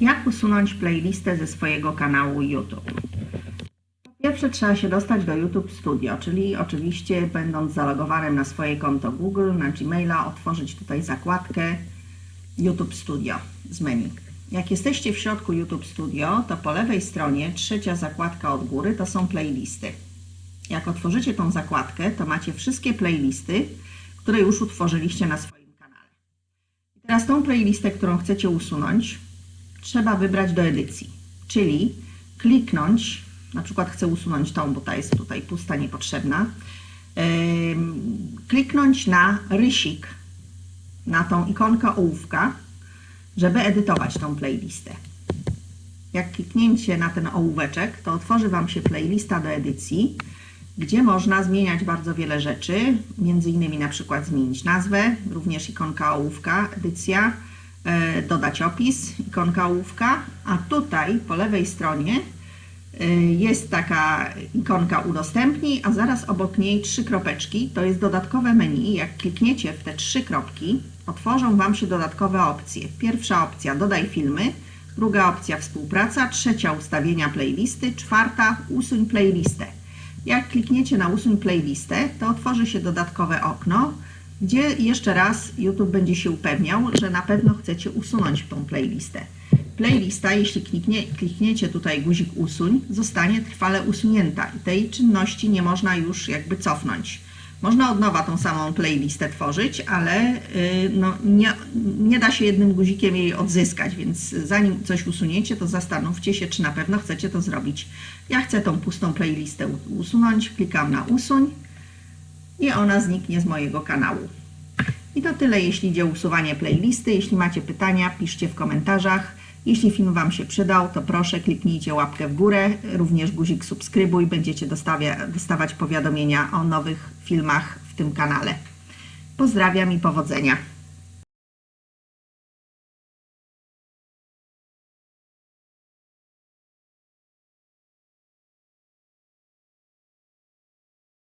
Jak usunąć playlistę ze swojego kanału YouTube? Po pierwsze trzeba się dostać do YouTube Studio, czyli oczywiście będąc zalogowanym na swoje konto Google, na Gmaila, otworzyć tutaj zakładkę YouTube Studio z menu. Jak jesteście w środku YouTube Studio, to po lewej stronie trzecia zakładka od góry to są playlisty. Jak otworzycie tą zakładkę, to macie wszystkie playlisty, które już utworzyliście na swoim kanale. I teraz tą playlistę, którą chcecie usunąć, trzeba wybrać do edycji, czyli kliknąć, na przykład chcę usunąć tą, bo ta jest tutaj pusta, niepotrzebna, kliknąć na rysik, na tą ikonkę ołówka, żeby edytować tą playlistę. Jak kliknięcie na ten ołóweczek, to otworzy Wam się playlista do edycji, gdzie można zmieniać bardzo wiele rzeczy, między innymi na przykład zmienić nazwę, również ikonka ołówka, edycja, dodać opis, ikonka ołówka, a tutaj po lewej stronie e, jest taka ikonka udostępnij, a zaraz obok niej trzy kropeczki, to jest dodatkowe menu. Jak klikniecie w te trzy kropki, otworzą Wam się dodatkowe opcje. Pierwsza opcja dodaj filmy, druga opcja współpraca, trzecia ustawienia playlisty, czwarta usuń playlistę. Jak klikniecie na usuń playlistę, to otworzy się dodatkowe okno, gdzie jeszcze raz YouTube będzie się upewniał, że na pewno chcecie usunąć tą playlistę. Playlista, jeśli kliknie, klikniecie tutaj guzik usuń, zostanie trwale usunięta i tej czynności nie można już jakby cofnąć. Można od nowa tą samą playlistę tworzyć, ale y, no, nie, nie da się jednym guzikiem jej odzyskać, więc zanim coś usuniecie, to zastanówcie się, czy na pewno chcecie to zrobić. Ja chcę tą pustą playlistę usunąć, klikam na usuń i ona zniknie z mojego kanału. I to tyle, jeśli idzie usuwanie playlisty. Jeśli macie pytania, piszcie w komentarzach. Jeśli film Wam się przydał, to proszę kliknijcie łapkę w górę, również guzik subskrybuj, będziecie dostawać powiadomienia o nowych filmach w tym kanale. Pozdrawiam i powodzenia.